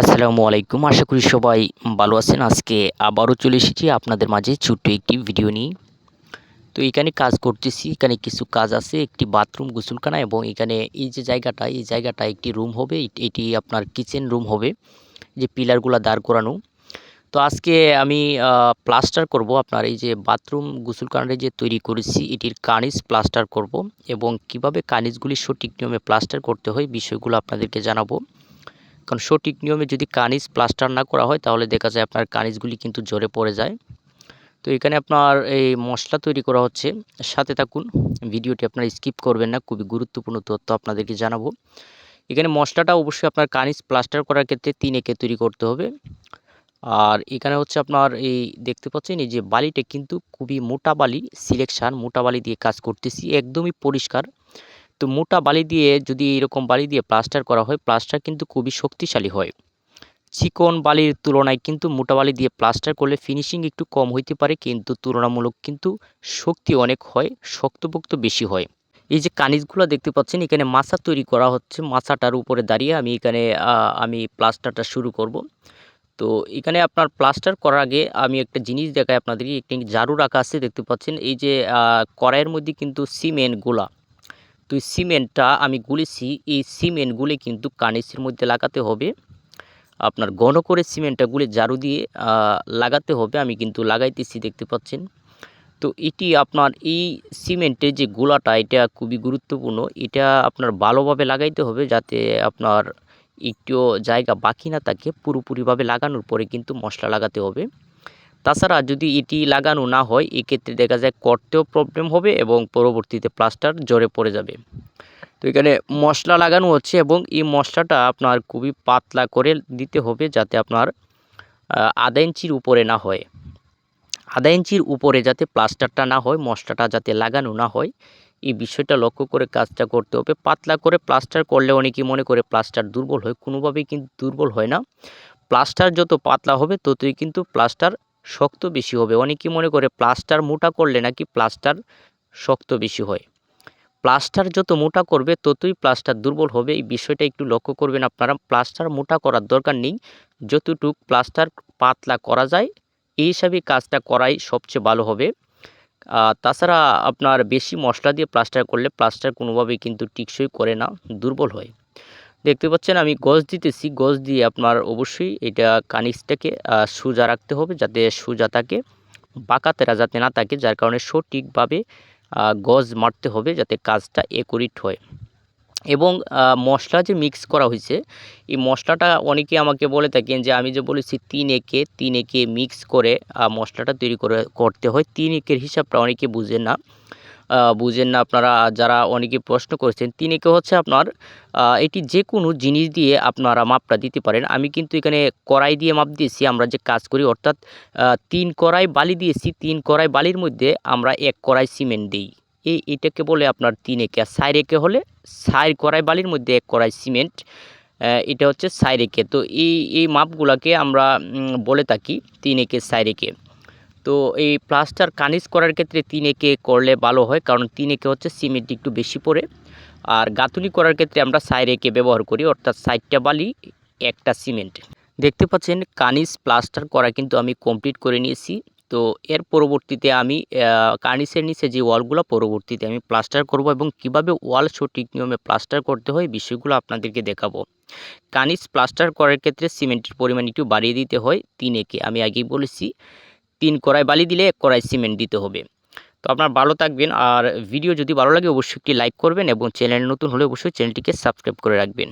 আসসালামু আলাইকুম। আশা করি সবাই ভালো আছেন। আজকে আবারও চলে এসেছি আপনাদের মাঝে ছোট্ট একটি ভিডিও নিয়ে। তো এখানে কাজ করতেছি। এখানে কিছু কাজ আছে। একটি বাথরুম, গোসলখানা এবং এখানে এই যে জায়গাটা, এই জায়গাটা একটি রুম হবে। এটি আপনার কিচেন রুম হবে। যে পিলারগুলো দাঁড় করানো। তো আজকে আমি প্লাস্টার করব। আপনার এই যে বাথরুম, গোসলখানাটা যে তৈরি করেছি, এটির কানিজ প্লাস্টার করব এবং কীভাবে কানিজগুলি সঠিক নিয়মে প্লাস্টার করতে হয়, বিষয়গুলো আপনাদেরকে জানাব। কারণ সঠিক নিয়মে যদি কানিজ প্লাস্টার না করা হয়, তাহলে দেখা যায় আপনার কানিজগুলি কিন্তু জোরে পড়ে যায়। তো এখানে আপনার এই মশলা তৈরি করা হচ্ছে। সাথে থাকুন, ভিডিওটি আপনার স্কিপ করবেন না, খুবই গুরুত্বপূর্ণ তথ্য আপনাদেরকে জানাব। এখানে মশলাটা অবশ্যই আপনার কানিজ প্লাস্টার করার ক্ষেত্রে তিন একে তৈরি করতে হবে। আর এখানে হচ্ছে আপনার এই দেখতে পাচ্ছেন, এই যে বালিটা কিন্তু খুবই মোটা বালি, সিলেকশান মোটা বালি দিয়ে কাজ করতেছি, একদমই পরিষ্কার। তো মোটা বালি দিয়ে যদি এরকম বালি দিয়ে প্লাস্টার করা হয় প্লাস্টার কিন্তু খুবই শক্তিশালী হয়। চিকন বালির তুলনায় কিন্তু মোটা বালি দিয়ে প্লাস্টার করলে ফিনিশিং একটু কম হইতে পারে, কিন্তু তুলনামূলক কিন্তু শক্তি অনেক হয়, শক্তপোক্ত বেশি হয়। এই যে কানিজগুলো দেখতে পাচ্ছেন, এখানে মাছা তৈরি করা হচ্ছে। মাছাটার উপরে দাঁড়িয়ে আমি এখানে আমি প্লাস্টারটা শুরু করব। তো এখানে আপনার প্লাস্টার করার আগে আমি একটা জিনিস দেখাই আপনাদেরকে। একটি জারু রাখা আছে, দেখতে পাচ্ছেন। এই যে কড়াইয়ের মধ্যে কিন্তু সিমেন্ট গোলা তো এই সিমেন্টটা আমি গুলেছি, এই সিমেন্টগুলি কিন্তু কানিসের মধ্যে লাগাতে হবে। আপনার ঘন করে সিমেন্টটা গুলে ঝাড়ু দিয়ে লাগাতে হবে। আমি কিন্তু লাগাইতেছি, দেখতে পাচ্ছেন। তো এটি আপনার এই সিমেন্টের যে গোলাটা, এটা খুবই গুরুত্বপূর্ণ। এটা আপনার ভালোভাবে লাগাইতে হবে যাতে আপনার একটু জায়গা বাকি না থাকে। পুরোপুরিভাবে লাগানোর পরে কিন্তু মশলা লাগাতে হবে। তাছাড়া যদি এটি লাগানো না হয়, এক্ষেত্রে দেখা যায় করতেও প্রবলেম হবে এবং পরবর্তীতে প্লাস্টার জোরে পড়ে যাবে। তো এখানে মশলা লাগানো হচ্ছে এবং এই মশলাটা আপনার খুবই পাতলা করে দিতে হবে যাতে আপনার আধা ইঞ্চির উপরে না হয়। আধা ইঞ্চির উপরে যাতে প্লাস্টারটা না হয়, মশলাটা যাতে লাগানো না হয়, এই বিষয়টা লক্ষ্য করে কাজটা করতে হবে। পাতলা করে প্লাস্টার করলে অনেকেই মনে করে প্লাস্টার দুর্বল হয়, কোনোভাবেই কিন্তু দুর্বল হয় না। প্লাস্টার যত পাতলা হবে, ততই কিন্তু প্লাস্টার শক্ত বেশি হবে। অনেকেই মনে করে প্লাস্টার মোটা করলে নাকি প্লাস্টার শক্ত বেশি হয়। প্লাস্টার যত মোটা করবে, ততই প্লাস্টার দুর্বল হবে। এই বিষয়টা একটু লক্ষ্য করবেন আপনারা। প্লাস্টার মোটা করার দরকার নেই। যতটুক প্লাস্টার পাতলা করা যায়, এই হিসাবে কাজটা করাই সবচেয়ে ভালো হবে। তাছাড়া আপনার বেশি মশলা দিয়ে প্লাস্টার করলে প্লাস্টার কোনোভাবেই কিন্তু টিকসই করে না, দুর্বল হয়। দেখতে পাচ্ছেন, আমি গজ দিতেছি। গজ দিয়ে আপনার অবশ্যই এটা কানিসটাকে সোজা রাখতে হবে যাতে সোজা থাকে বাঁকা তেরা যাতে না থাকে, যার কারণে সঠিকভাবে গজ মারতে হবে যাতে কাজটা একুরিট হয়। এবং মশলা যে মিক্স করা হয়েছে, এই মশলাটা অনেকে আমাকে বলে থাকেন যে, আমি যে বলেছি তিন একে তিন একে মিক্স করে মশলাটা তৈরি করে, করতে হয়। তিন একের হিসাবটা অনেকে বুঝে না। বুঝেন না আপনারা যারা অনেকে প্রশ্ন করেছেন তিন একে হচ্ছে আপনার এটি যে কোনো জিনিস দিয়ে আপনারা মাপটা দিতে পারেন। আমি কিন্তু এখানে কড়াই দিয়ে মাপ দিয়েছি, আমরা যে কাজ করি, অর্থাৎ তিন কড়াই বালি দিয়েছি, তিন কড়াই বালির মধ্যে আমরা এক কড়াই সিমেন্ট দিই। এই এটাকে বলে আপনার তিন একে আর সাইর একে হলে সাইর কড়াই বালির মধ্যে এক কড়াই সিমেন্ট এটা হচ্ছে সাইর একে। তো এই এই মাপগুলোকে আমরা বলে থাকি, তিন একে সাইর একে। তো এই প্লাস্টার কানিজ করার ক্ষেত্রে তিন একে করলে ভালো হয়, কারণ তিন একে হচ্ছে সিমেন্ট একটু বেশি পড়ে। আর গাঁথুনি করার ক্ষেত্রে আমরা সাইড একে ব্যবহার করি, অর্থাৎ সাইডটা বালি, একটা সিমেন্ট। দেখতে পাচ্ছেন কানিজ প্লাস্টার করা কিন্তু আমি কমপ্লিট করে নিয়েছি। তো এর পরবর্তীতে আমি কার্নিসের নিচে যে ওয়ালগুলো, পরবর্তীতে আমি প্লাস্টার করব এবং কীভাবে ওয়াল সঠিক নিয়মে প্লাস্টার করতে হয় বিষয়গুলো আপনাদেরকে দেখাবো। কানিস প্লাস্টার করার ক্ষেত্রে সিমেন্টের পরিমাণ একটু বাড়িয়ে দিতে হয়, তিন একে। আমি আগেই বলেছি তিন কড়াই বালি দিলে এক কড়াই সিমেন্ট দিতে হবে। তো আপনার ভালো থাকবেন আর ভিডিও যদি ভালো লাগে অবশ্যই একটি লাইক করবেন এবং চ্যানেল নতুন হলে অবশ্যই চ্যানেলটিকে সাবস্ক্রাইব করে রাখবেন।